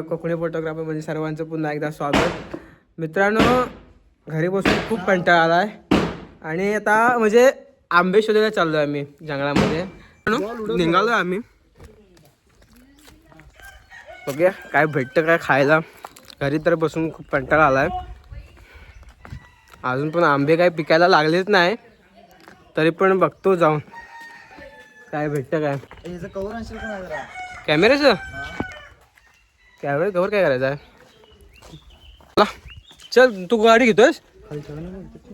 Konkani photographer म्हणजे सर्वांचं पुन्हा एकदा स्वागत. मित्रांनो घरी बसून खूप कंटाळा आलाय. आणि आता म्हणजे आंबे शोधायला चाललोय आम्ही जंगलामध्ये. निघालोय आम्ही. बघूया काय भेटतं काय खायला. घरी तर बसून खूप कंटाळा आलाय. अजून पण आंबे काय पिकायला लागलेच नाही. तरी पण बघतो जाऊन. काय भेटतं काय? कॅमेऱ्याचं? कॅमेरा कवर काय करायचं आहे? चला, चल तू गाडी घेतोयस?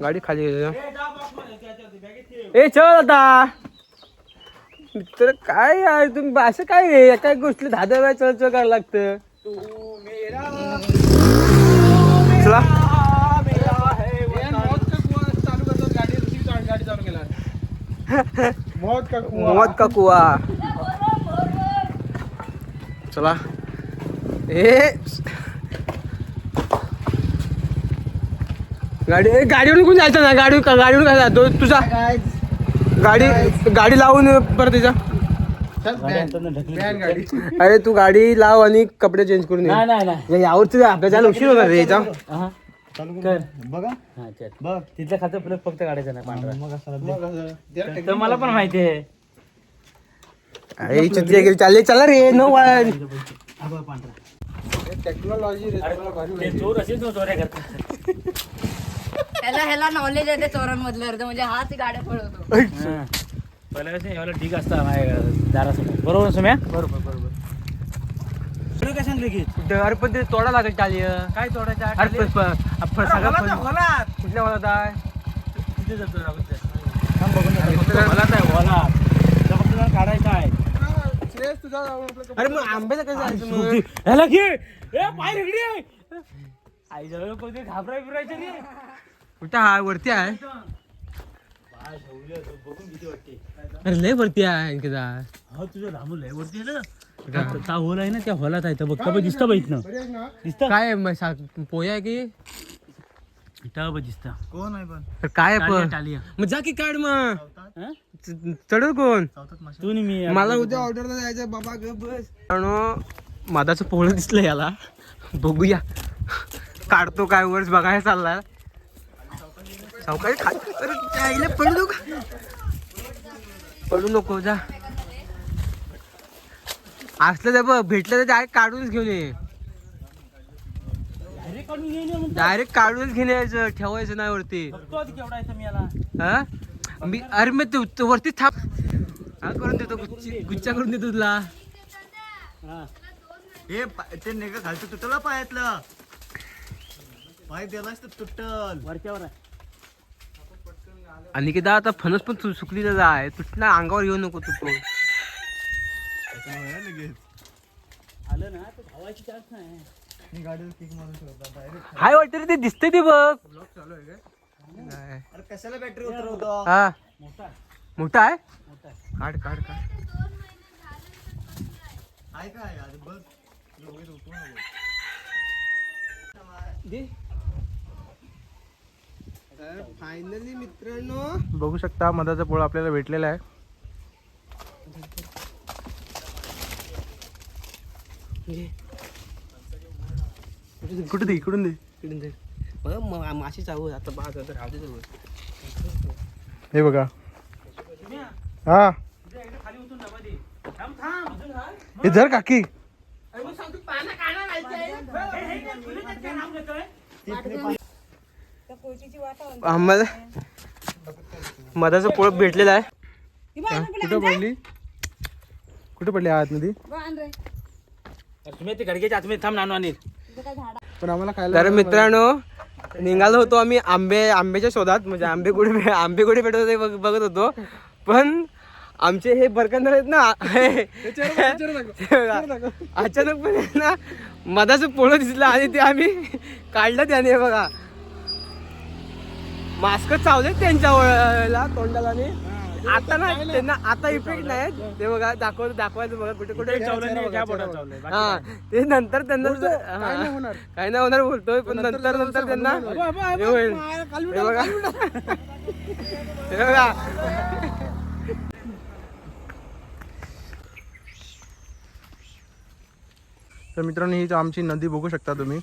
गाडी खाली ए चल आता. मित्र काय यार तुम्ही असं काय रे? एका गोष्टी दहा वेळा चल चल करायला लागतं. चला. मौत का मौत का कुवा चला. ए. गाडी ए, गाडीवरून कोण जायचं ना. गाडी गाडीवरून काय जातो तुझा. काय गाडी गाडी लावून परत तिचा गाडी अरे तू गाडी लाव आणि कपडे चेंज करून ये. या- यावर तुझा आपल्या जायला उशीर होणार रे याचा हा चालू कर. बघा. हा चल. बघ. तिथलं खातं प्लग फक्त काढायचं नाही पांढरा. मग असं तर मला पण माहिती आहे. अरे वगैरे चालले चला रे. नो वन पांढरा. टेक्नॉलॉजी चोर चोऱ्या करतात ह्याला ह्याला नॉलेज आहे ते चोरांमधलं अर्ध म्हणजे हाच गाड्या पळवतो. पहिल्या कसं एवढा ठीक असता माझ्या दारासमोर. बरोबर सुम्या? बरोबर बरोबर. तुला काय सांगले की? अरे पण ते तोडा लागेल चाली काय तोडायचं अरे पण- पण- आपण सगळं पण- कुठल्या मला आहे? तिथे जातो. थांब बघून फक्त जरा काढायचं आहे. अरे मग आंब्याचं कसं जायचं मग? ह्याला घे. ए पाय रगडी आई जवळ कोणते घाबराय फिरायचं रे. कुठं हा? वरती आहे? पाय ठेवले बघून किती वाटते अरे लय वरती आहे आणखी जा. हा तुझं रामू लय वरती आहे ना. ता होल आहे ना त्या होलात आहे. बघ का दिसतं बघ इथनं. दिसतं? काय आहे मग सा- पोया आहे की? इथं बघ दिसतं. कोण आहे पण? तर काय आहे टालिया पण? टालिया. मग जा की काढ मग. हं? चढल कोण? तू आणि मी. मला उद्या ऑर्डरला जायचं बाबा ग बस. कारण मधाचं पोळं दिसलं याला. बघूया. काढतो काय वर्ष बघायला चाललाय. सावकारी खा. अरे जायला पडू नको पडू नको जा. असलं तर बघ भेटलं तर डायरेक्ट काढूनच घेऊन ये. डायरेक्ट काढूनच घेऊन यायचं ठेवायचं नाही वरती. आहे मी अरे मी तू तू वरती थांब. हा करून देतो गुच्ची गुच्चा करून देतो तुला. हा. हे ते नेग घालतो तुटला पायातलं. पाय दिलास तर तुटल. वरच्यावर आहे. आणि किदा आता फणस पण सु- सुकली तर आहे. तुटला अंगावर येऊ नको तू आलं ना तर धावायची चान्स नाही. मी गाडीवर किक मारून ठेवतो डायरेक्ट हाय वाटतं रे ते दिसतंय ते बघ. नाही. अरे कशाला बॅटरी उतरवतो? हा. मोठा आहे, मोठा आहे मोठा आहे. काढ काढ काढ आहे काय अरे नको तर फायनली मित्रांनो बघू शकता मधाचा पोळा आपल्याला भेटलेला आहे. कुठे दे इकडून दे. इकडून दे. माशी चावू आता पाहत आता राहू दे जवळ. हे बघा हा खाली उतरून डबा दे. थांब, थांब. अजून हाय? हे धर काकी आम्हाला मधाचं पोळ भेटलेलं आहे कुठं पडली कुठे पडली आतमध्ये तुम्ही ते गडग्याच्या आतमध्ये थांब नानू आणील पण आम्हाला खायला तर मित्रांनो निघालो होतो आम्ही आंबे आंब्याच्या शोधात. म्हणजे आंबे कुठे आंबे कुठे भेटत होते बघ- बघत होतो. पण आमचे हे बरकंदर आहेत ना. अचानकपणे ना मधाचं पोळं दिसलं आणि ते आम्ही काढलं त्याने बघा. मास्क चावले त्यांच्या तोंडाला आणि. आता ना त्यांना आता इफेक्ट नाही. ते बघा दाखव दाखवायचं बघा कुठे कुठे. हा ते नंतर त्यांना काय नाही होणार. काय नाही होणार बोलतोय पण नंतर नंतर त्यांना हे होईल. हे बघा. हे बघा. तर मित्रांनो ही आमची नदी बघू शकता तुम्ही.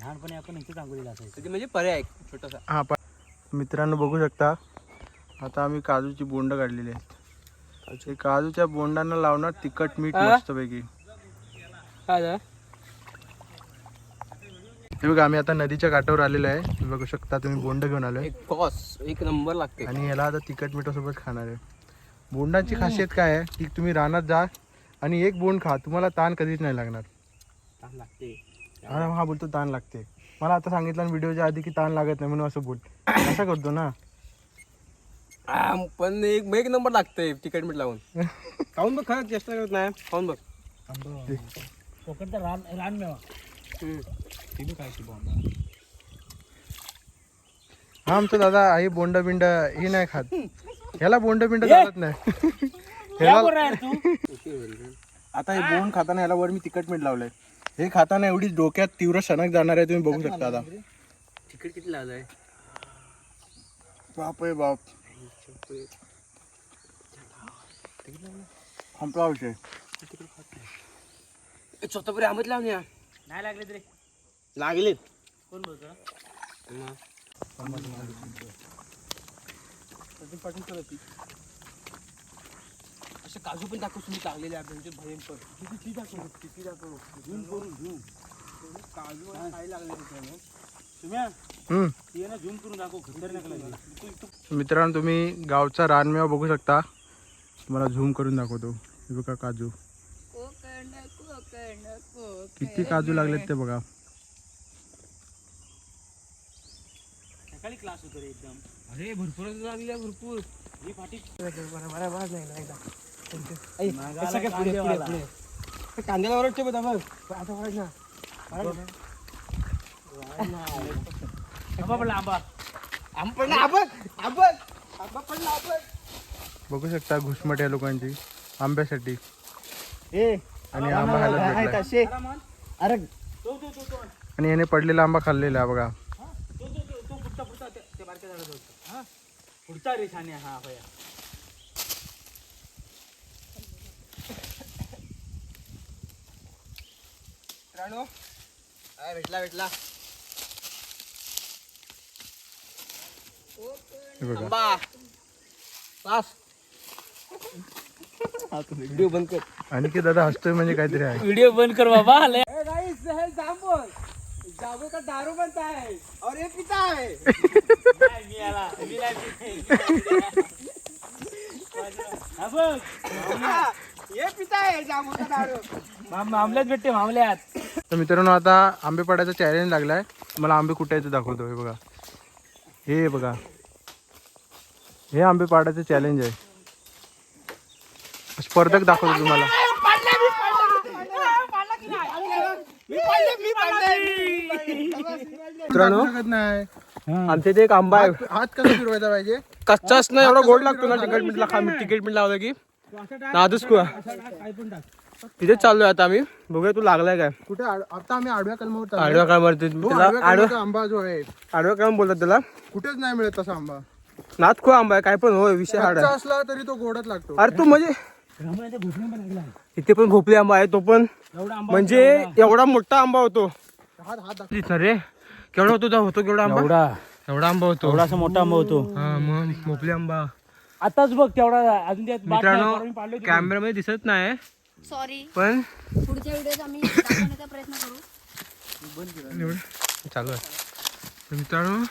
लहानपणी आपण इथे म्हणजे पर्याय छोटासा. हा पण मित्रांनो बघू शकता. आता आम्ही काजूची बोंड काढलेली आहेत. ते काजूच्या बोंडांना लावणार तिखट मीठ? मस्तपैकी? हे बघा आम्ही आता नदीच्या काठावर आलेलो आहे. बघू शकता तुम्ही बोंड घेऊन आलोय. एक कॉस एक नंबर लागते. आणि याला आता तिखट मिठासोबत खाणार आहे. बोंडाची खासियत काय आहे? की तुम्ही रानात जा आणि एक बोंड खा. तुम्हाला ताण कधीच नाही लागणार. ताण लागते. हा हा बोलतो ताण लागते. मला आता सांगितलं व्हिडिओच्या आधी की ताण लागत नाही म्हणून असं बोल. असं करतो ना. पण एक एक नंबर लागते तिकट मीठ लावून. खाऊन बघ खरंच चेष्टा करत नाही. खाऊन बघ. कोकणचा रान रान मेवा. हम्म. ते बी खायची बॉम्ब हा आमचा दादा आई बोंड बिंड हे नाही खात. ह्याला बोंड बिंड चालत नाही. ह्याला तू. आता हे बोंड खाताना याला वर मी तिखट मीठ लावलंय. हे खाताना एवढी डोक्यात तीव्र सणक जाणार आहे तुम्ही बघू शकता आता. तिकीट किती लावलंय बाप रे बाप. संपला विषय स्वतःपुरी आंबत लावून या. नाही लागले तरी. लागले कोण बोलतो? असे काजू पण दाखवू तुम्ही लागलेले आहे भयंकर किती दाखवू किती दाखव झूम करून झूम काजू काय लागले. त्याच्यामुळे मित्रांनो तुम्ही गावचा रानमेवा बघू शकता. तुम्हाला झूम करून दाखवतो. हे बघा काजू. किती काजू लागलेत ते बघा. सकाळी क्लास होतो रे एकदम. अरे भरपूर लागले भरपूर. ही फाटी. सगळे पुढे पुढे पुढे. कांद्याला ओरडते बघा बघ आता ओरड ना. आंबा पडला आंबा आंब पडला आंबट आंबट आंबा पडला आंबट बघू शकता घुसमट या लोकांची आंब्यासाठी. ए आणि आंबा खायला अरे आणि याने पडलेला आंबा खाल्लेला आहे बघा. तो तो तो तो पुढचा रे छान हा भेटला भेटला. बघा. पास व्हिडिओ बंद कर. आणि की दादा हसतोय म्हणजे काहीतरी आहे. व्हिडिओ बंद कर बाबा. आले जांबूल जांबूल का दारू बनता है? और ये पिता है? मी आला मी नाही हा बघ ये पिता है जांबूल का दारू. माम- मामल्यात भेटते मामल्यात तर मित्रांनो आता आंबे पाडायचा चॅलेंज लागलाय. मला आंबे कुटायचं दाखवतो हे बघा. हे बघा. हे आंबे पाडायचं चॅलेंज आहे. स्पर्धक दाखवतो तुम्हाला. मित्रांनो नाही. आमच्या इथे एक आंबा आहे. हात कसा फिरवायचा पाहिजे? कच्चाच नाही एवढा गोड लागतो ना तिकीट मीठ खा तिकीट मीठ लावलं की. नादच कुवा तिथेच चाललोय आता आम्ही. बघूया तू लागलाय काय. कुठे आड- आता आम्ही आडव्या कलमावर. आडव्या त्याला आडव्या कलमाचा आंबा जो आहे. आडव्या काळ बोलतात त्याला. कुठेच नाही मिळत तसा आंबा. नाथ खूप आंबा आहे काय पण होय विषय हाड आहे. असला तरी तो गोडच लागतो. अरे तू म्हणजे रामाला घुसणे पण लागला इथे पण भोपळी आंबा आहे तो पण. एवढा आंबा म्हणजे एवढा. मोठा आंबा होतो. रे. केवढा होतो तो होतो केवढा आंबा? एवढा. एवढा आंबा होतो. एवढा असा मोठा आंबा होतो. हा मग भोपळी आंबा. आताच बघ तेवढा अजून त्यात बात नाही, परवा मी मित्रांनो पाडली होती. कॅमेरामध्ये दिसत नाही. सॉरी पण पुढच्या व्हिडिओत आम्ही दाखवण्याचा प्रयत्न करू. एवढं चालू आहे. तर मित्रांनो नाही, पण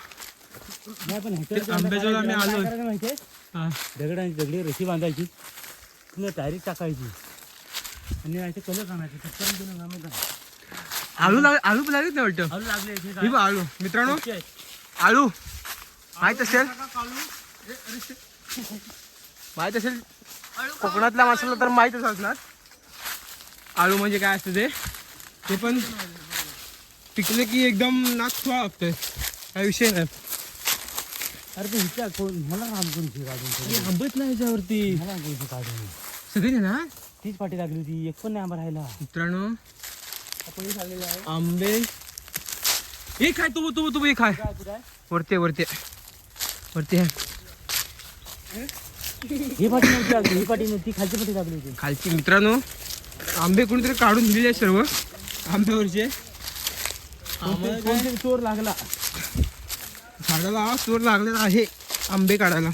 ह्याच्यावर ते आंब्याजवळ आम्ही माहितीये. दगडांची दगडी रशी बांधायची. पुन्हा डायरेक्ट टाकायची. आणि नाही कलर आणायचे चक्कर देऊन आम्ही जाऊ. आलू लाग आलू पण वाटतं लागले ही बघ आलू मित्रांनो? आलू माहीत असेल? माहीत असेल? कोकणातल्या माणसाला तर माहीतच असणार. आलू म्हणजे काय असतं ते? ते पण पिकले की एकदम नाक लागतंय काय विषय नाही. अरे ते कोण? मला काम कोणची काढून आंबत नाही याच्यावरती. मला कोणची काढून सगळी ना? तीच पाठी लागली होती एक पण नाही आंबा राहिला. मित्रांनो आंबे. एक आहे तू तू तू एक आहे? वरती वरती. वरती आहे. ही पाठी नव्हती लागली ही पाठी नव्हती खालची पाठी लागली होती. खालची मित्रांनो आंबे कोणीतरी काढून दिलेले आहे सर्व. आंब्यावरचे. कोणतरी चोर लागला. झाडाला चोर लागलेला आहे. आंबे काढायला.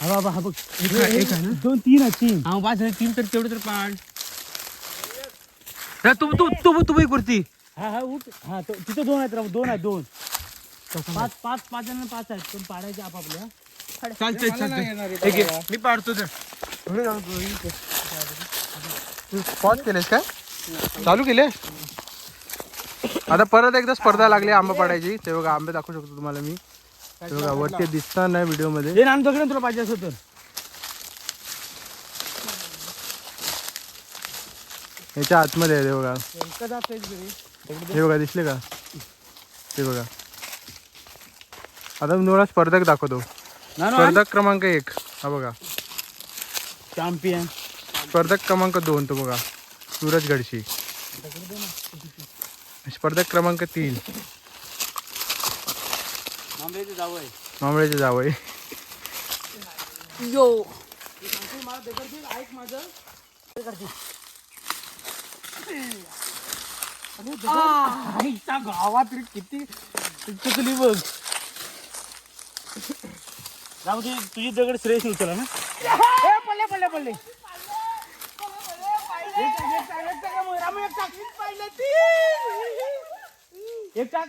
हा बाबा हा बघ. एक आहे- एक आहे ना? दोन तीन तीन हा पाच झाले तीन तर तेवढं तर पाड हा, तू तू तू तू बाई कुर्ती हा हा उठ. हा तो तिथे दोन आहेत राव दोन आहेत दोन. पाच पाच पाच जण पाच आहेत पण पाडायचे आपापल्या चालतंय चालतंय. एक एक. मी पाडतो तर. पॉज केलेस काय? चालू केले आता परत एकदा स्पर्धा लागली आंबा पाडायची. ते बघा आंबे दाखवू शकतो तुम्हाला मी. ते बघा वरती दिसणार नाही व्हिडिओमध्ये हे नान तुला पाहिजे असं तर. याच्या आतमध्ये आहे ते बघा. हे बघा दिसले का? ते बघा. आता मी तुम्हाला स्पर्धक दाखवतो. स्पर्धक क्रमांक एक. हा बघा. चॅम्पियन स्पर्धक क्रमांक दोन तो बघा. सूरज गडशी स्पर्धक क्रमांक तीन. मांबळेचे जावं आहे. यो आईच्या गावात रे किती चुकली बघ जाऊ दे तुझी दगड श्रेयस उचला ना. ए, पडले पडले पडले एक टाक, एक टाक, एक टाक, रामू, एक टाक. एक टाक